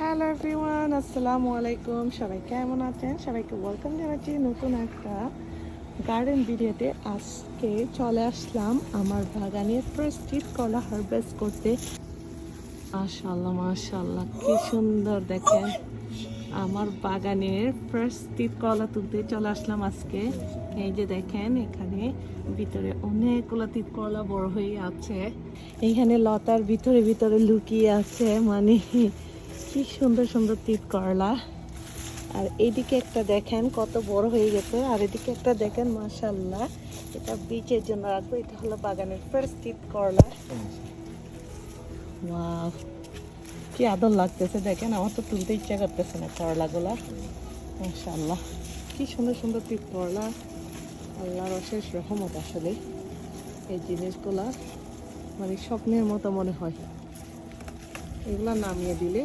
Hello everyone, আসসালামু আলাইকুম। সবাই কেমন আছেন? সবাইকে ওয়েলকাম জানাচ্ছি নতুন একটা গার্ডেন ভিডিওতে আজকে চলে আসলাম আমার বাগানের প্রস্তুত কলা হারভেস্ট করতে। মাশাল্লাহ মাশাল্লাহ কি সুন্দর দেখেন। আমার বাগানের প্রস্তুত কলা তুলতে চলে আসলাম আজকে। এই যে দেখেন, এখানে ভিতরে অনেকগুলো তিত কলা বড় হয়ে আছে। এইখানে লতার ভিতরে ভিতরে লুকিয়ে আছে মানে কি সুন্দর সুন্দর তিত করলা। আর এদিকে একটা দেখেন কত বড় হয়ে গেছে, আর এদিকে একটা দেখেন মাশাল্লাহ এটা বীজের জন্য রাখব, এটা হলো বাগানের ফার্স্ট তিত করলা। কি আদর লাগতেছে দেখেন, আমার তো তুলতে ইচ্ছা করতেছে না করলাগুলা। মাশাল্লাহ কি সুন্দর সুন্দর তিত করলা। আল্লাহর অশেষ রহমত আসলে এই জিনিসগুলা মানে স্বপ্নের মতো মনে হয়। এগুলা নামিয়ে দিলে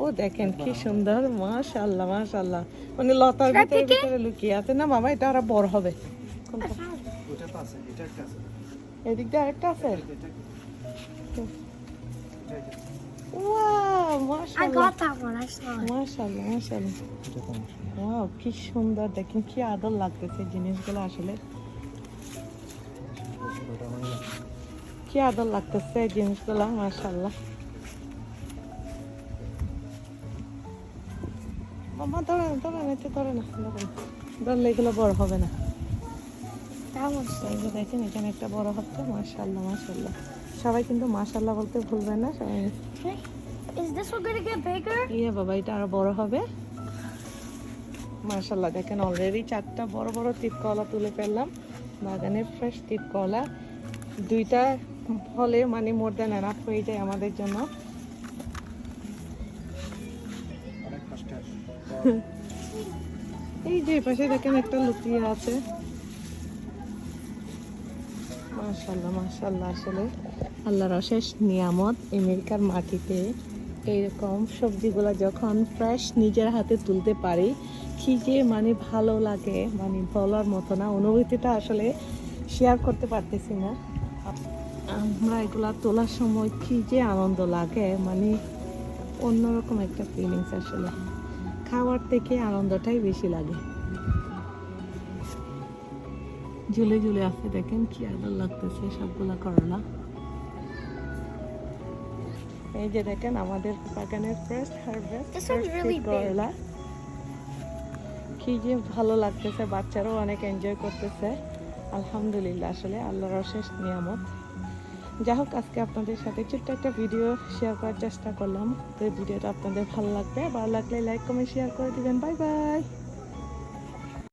ও দেখেন কি সুন্দর মাশাআল্লাহ মাশাআল্লাহ। মানে লতার ভিতরে ভিতরে লুকিয়ে আছে। না মামা এটা আরও বড় হবে। এদিক দিয়ে আরেকটা আছে। ওয়াও কি সুন্দর। দেখেন কি আদর লাগতেছে জিনিসগুলো আসলে। কি আদর লাগতেছে এই জিনিসগুলো মাশাআল্লাহ। মামা ধরে না ধরে না এতে ধরে না ধরে ধরলে এগুলো বড় হবে না। এই দেখেন এখানে একটা বড় হচ্ছে সবাই কিন্তু বলতে ভুলবেন না সবাই Is this one gonna get bigger? ইয়ে বাবা এটা আরও বড় হবে। দেখেন অলরেডি চারটা বড় বড় তিত কলা তুলে ফেললাম। বাগানে ফ্রেশ তিত কলা দুইটা হলে মানে মোর দেন এনাফ হয়ে যায় আমাদের জন্য। এই যে পাশে দেখেন একটা লুকিয়ে আছে। মাশাল্লাহ মাশাল্লাহ আসলে আল্লাহর অশেষ নিয়ামত আমেরিকার মাটিতে। এইরকম সবজিগুলো যখন ফ্রেশ নিজের হাতে তুলতে পারি, কি যে মানে ভালো লাগে মানে বলার মতো না, অনুভূতিটা আসলে শেয়ার করতে পারতেছি না। আমরা এগুলা তোলার সময় কি যে আনন্দ লাগে মানে অন্যরকম একটা ফিলিংস আসলে। খাওয়ার থেকে আনন্দটাই বেশি লাগে। ঝুলে ঝুলে আছে দেখেন কি আদর লাগতেছে সবগুলা করলা। এই যে দেখেন আমাদের বাগানের ফার্স্ট হারভেস্ট. করলা। কি যে ভালো লাগতেছে বাচ্চারাও অনেক এনজয় করতেছে। আলহামদুলিল্লাহ আসলে আল্লাহর অশেষ নিয়ামত। যাই হোক, আজকে আপনাদের সাথে ছোট্ট একটা ভিডিও শেয়ার করার চেষ্টা করলাম। তো ভিডিওটা আপনাদের ভালো লাগবে। ভালো লাগলে লাইক কমেন্ট শেয়ার করে দিবেন। Bye bye